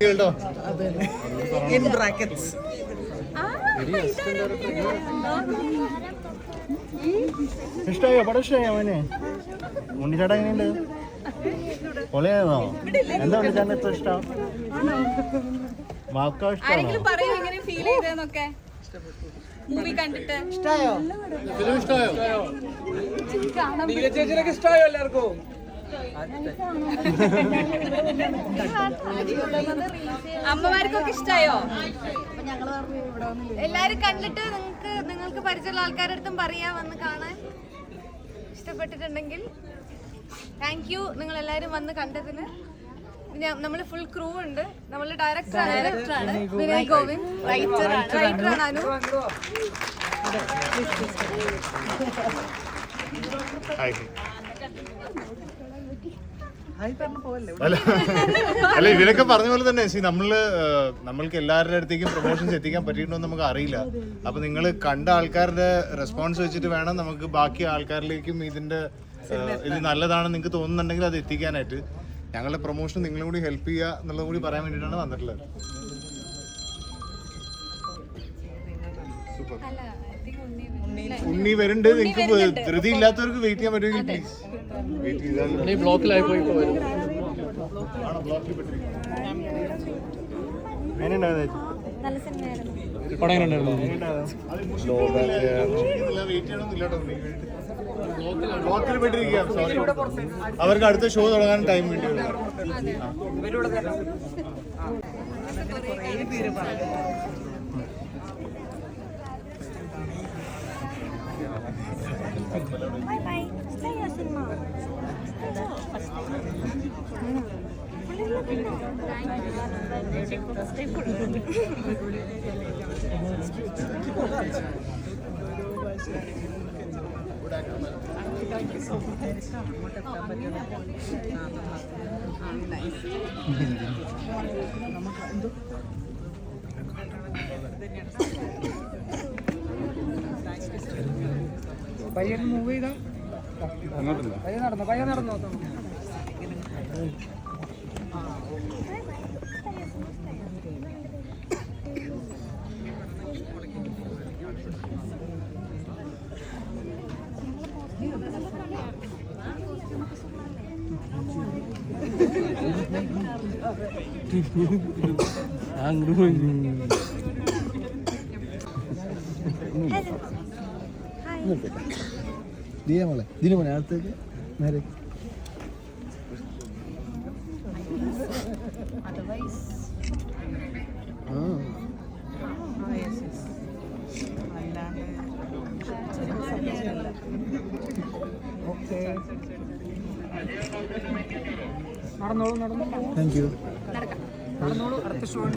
കേട്ടോ in brackets ഇഷ്ടമായോ പടം ഇഷ്ടമായോ മോനെ? ഉണ്ണിച്ചേട്ടാ എങ്ങനെയുണ്ട്? പൊളിയാണോ എന്താ ഉണ്ണിച്ചേട്ടൻ ഇത്ര ഇഷ്ടം? വാക്കോ ഇഷ്ടമാണോ? ആരെങ്കിലും പറയൂ എങ്ങനെ ഫീൽ ചെയ്തെന്നൊക്കെ മൂവി കണ്ടിട്ട്. ഇഷ്ടായോ? ഇഷ്ടമായോ എല്ലാവർക്കും? അമ്മമാർക്കൊക്കെ ഇഷ്ടായോ? എല്ലാരും കണ്ടിട്ട് നിങ്ങൾക്ക് നിങ്ങൾക്ക് പരിചയമുള്ള ആൾക്കാരുടെ അടുത്തും പറയാ വന്ന് കാണാൻ. ഇഷ്ടപ്പെട്ടിട്ടുണ്ടെങ്കിൽ താങ്ക് യു നിങ്ങൾ എല്ലാരും വന്ന് കണ്ടതിന്. നമ്മൾ ഫുൾ ക്രൂ ഉണ്ട്. നമ്മൾ ഡയറക്ടർ ആണ്. വിനയ് ഗോവിന്ദ്. റൈറ്റർ റൈറ്റർ ആണ് അനു. ഹായ് അല്ല. അല്ല ഇവരൊക്കെ പറഞ്ഞ പോലെ തന്നെ സി നമ്മൾ നമ്മൾക്ക് എല്ലാവരുടെ അടുത്തേക്കും പ്രൊമോഷൻസ് എത്തിക്കാൻ പറ്റിയിട്ടുണ്ടോ എന്ന് നമുക്ക് അറിയില്ല. അപ്പൊ നിങ്ങൾ കണ്ട ആൾക്കാരുടെ റെസ്പോൺസ് വെച്ചിട്ട് വേണം നമുക്ക് ബാക്കി ആൾക്കാരിലേക്കും ഇതിന്റെ ഇത് നല്ലതാണെന്ന് നിങ്ങൾക്ക് തോന്നുന്നുണ്ടെങ്കിൽ അത് എത്തിക്കാനായിട്ട് ഞങ്ങളുടെ പ്രൊമോഷൻ നിങ്ങളും കൂടി ഹെൽപ്പ് ചെയ്യുക എന്നുള്ളത് കൂടി പറയാൻ വേണ്ടിയിട്ടാണ് വന്നിട്ടുള്ളത്. സൂപ്പർ ഉണ്ണി വരുന്നുണ്ട് നിങ്ങൾക്ക് ധൃതി ഇല്ലാത്തവർക്ക് വെയിറ്റ് ചെയ്യാൻ പറ്റുമെങ്കിൽ പ്ലീസ് ബ്ലോക്കിലായി പോയി? പടം എങ്ങനെ. അവർക്ക് അടുത്ത ഷോ തുടങ്ങാൻ ടൈം വേണ്ടി വരും. പയ്യൻ മൂവ് ചെയ്താ? പയ്യൻ നടന്നോ? പയ്യൻ നടന്നോ? അങ്ങോട്ട് പോയി ദിയ മോളെ ദിന മോനെ അടുത്തേക്ക് നേരെ ഓക്കെ നടന്നോളൂ നടന്നോളൂ താങ്ക് യു നടന്നോളൂ അടുത്ത ഷോ